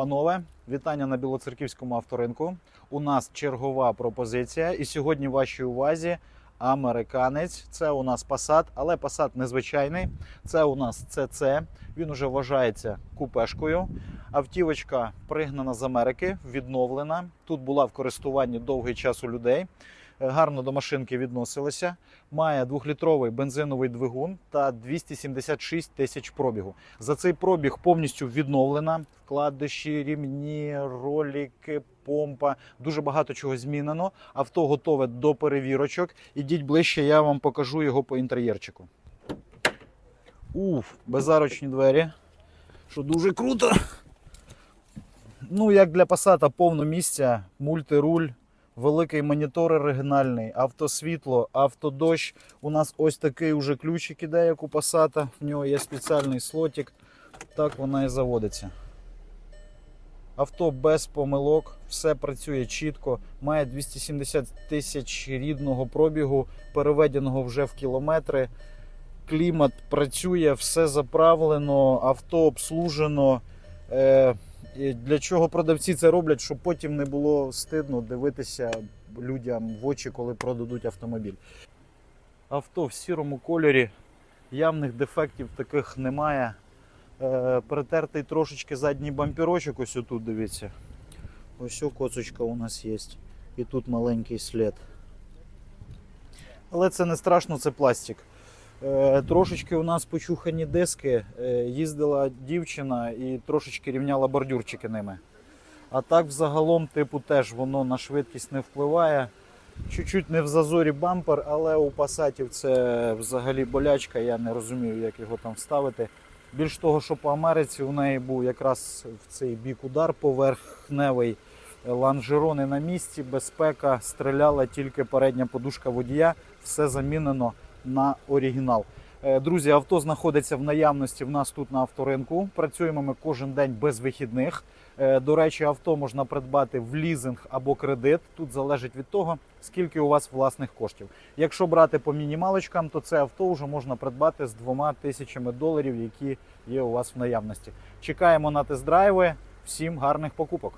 Панове, вітання на Білоцерківському авторинку. У нас чергова пропозиція. І сьогодні вашій увазі американець. Це у нас Passat, але Passat незвичайний. Це у нас CC. Він уже вважається купешкою. Автівочка пригнана з Америки, відновлена. Тут була в користуванні довгий час у людей. Гарно до машинки відносилися. Має двохлітровий бензиновий двигун та 276 тисяч пробігу. За цей пробіг повністю відновлена. Вкладиші, рівні, ролики, помпа. Дуже багато чого змінено. Авто готове до перевірочок. Ідіть ближче, я вам покажу його по інтер'єрчику. Уф, безарочні двері. Що дуже круто. Ну, як для Passat, повно місця, мультируль, великий монітор оригінальний, автосвітло, автодощ. У нас ось такий уже ключик іде, як у Passat. В нього є спеціальний слотик. Так вона і заводиться. Авто без помилок, все працює чітко, має 270 тисяч рідного пробігу, переведеного вже в кілометри. Клімат працює, все заправлено, авто обслужено. Е, для чого продавці це роблять, щоб потім не було стидно дивитися людям в очі, коли продадуть автомобіль. Авто в сірому кольорі, явних дефектів таких немає. Е, Притертий трошечки задній бамперочок, ось тут дивіться. Ось коцочка у нас є. І тут маленький слід. Але це не страшно, це пластик. Е, Трошечки у нас почухані диски. Е, Їздила дівчина і трошечки рівняла бордюрчики ними. А так, взагалом, типу, теж воно на швидкість не впливає. Чуть-чуть не в зазорі бампер, але у пасатів це взагалі болячка. Я не розумію, як його там вставити. Більш того, що по Америці у неї був якраз в цей бік удар поверхневий. Ланжерони на місці, безпека, стріляла тільки передня подушка водія, все замінено на оригінал. Е, Друзі, авто знаходиться в наявності в нас тут на авторинку. Працюємо ми кожен день без вихідних. Е, До речі, авто можна придбати в лізинг або кредит. Тут залежить від того, скільки у вас власних коштів. Якщо брати по мінімалочкам, то це авто вже можна придбати з двома тисячами доларів, які є у вас в наявності. Чекаємо на тест-драйви. Всім гарних покупок!